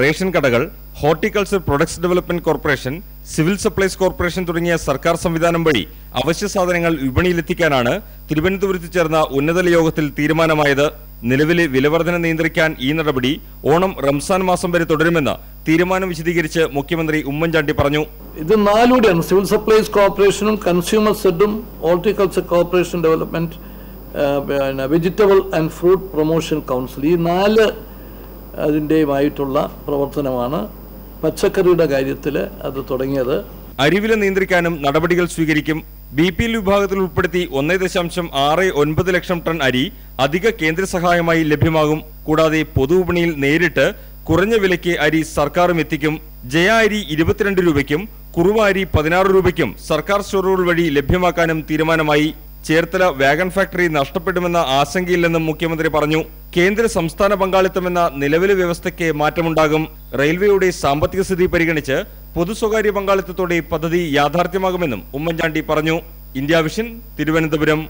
Ration കടകൾ horticulture products development corporation civil supplies corporation തുടങ്ങിയ സർക്കാർ സംവിധാനം വഴി അവശ്യ സാധനങ്ങൾ വിപണിയിലെത്തിക്കാനാണ് തിരുവനന്തപുരത്ത് ചേർന്ന ഉന്നതല യോഗത്തിൽ തീരുമാനമായത്. നിലവിലെ വിലവർധന നിയന്ത്രിക്കാൻ ഈ നടപടി ഓണം റംസാൻ മാസം വരെ തുടരുമെന്ന് തീരുമാനം വിശദീകരിച്ച് മുഖ്യമന്ത്രി ഉമ്മൻചാണ്ടി പറഞ്ഞു. ഇത് നാലൂടെയാണ്. സിവിൽ സപ്ലൈസ് കോർപ്പറേഷനും consumer സെഡും horticulture corporation development vegetable and fruit promotion council. ഈ നാല് അതിന്റെയുമായിട്ടുള്ള പ്രവർത്തനമാണ് പച്ചക്കറിയുടെ കാര്യത്തിൽ അത് തുടങ്ങിയത്. അരിവില നിയന്ത്രിക്കാനും നടപടികൾ സ്വീകരിക്കും. ബി പി എൽ വിഭാഗത്തിൽ ഉൾപ്പെടുത്തി ഒന്നേ ദശാംശം ആറ് ഒൻപത് ലക്ഷം ടൺ അരി അധിക കേന്ദ്ര സഹായമായി ലഭ്യമാകും. കൂടാതെ പൊതുവിപണിയിൽ നേരിട്ട് കുറഞ്ഞ വിലയ്ക്ക് അരി സർക്കാരും എത്തിക്കും. ജയ അരി ഇരുപത്തിരണ്ട് രൂപയ്ക്കും കുറുവ അരി പതിനാറ് രൂപയ്ക്കും സർക്കാർ സ്റ്റോറുകൾ വഴി ലഭ്യമാക്കാനും തീരുമാനമായി. ചേർത്തല വാഗൺ ഫാക്ടറി നഷ്ടപ്പെടുമെന്ന ആശങ്കയില്ലെന്നും മുഖ്യമന്ത്രി പറഞ്ഞു. കേന്ദ്ര സംസ്ഥാന പങ്കാളിത്തമെന്ന നിലവിലെ വ്യവസ്ഥയ്ക്ക് മാറ്റമുണ്ടാകും. റെയിൽവേയുടെ സാമ്പത്തിക സ്ഥിതി പരിഗണിച്ച് പൊതു സ്വകാര്യ പങ്കാളിത്തത്തോടെ പദ്ധതി യാഥാർത്ഥ്യമാകുമെന്നും ഉമ്മൻചാണ്ടി പറഞ്ഞു. India Vision Thiruvananthapuram.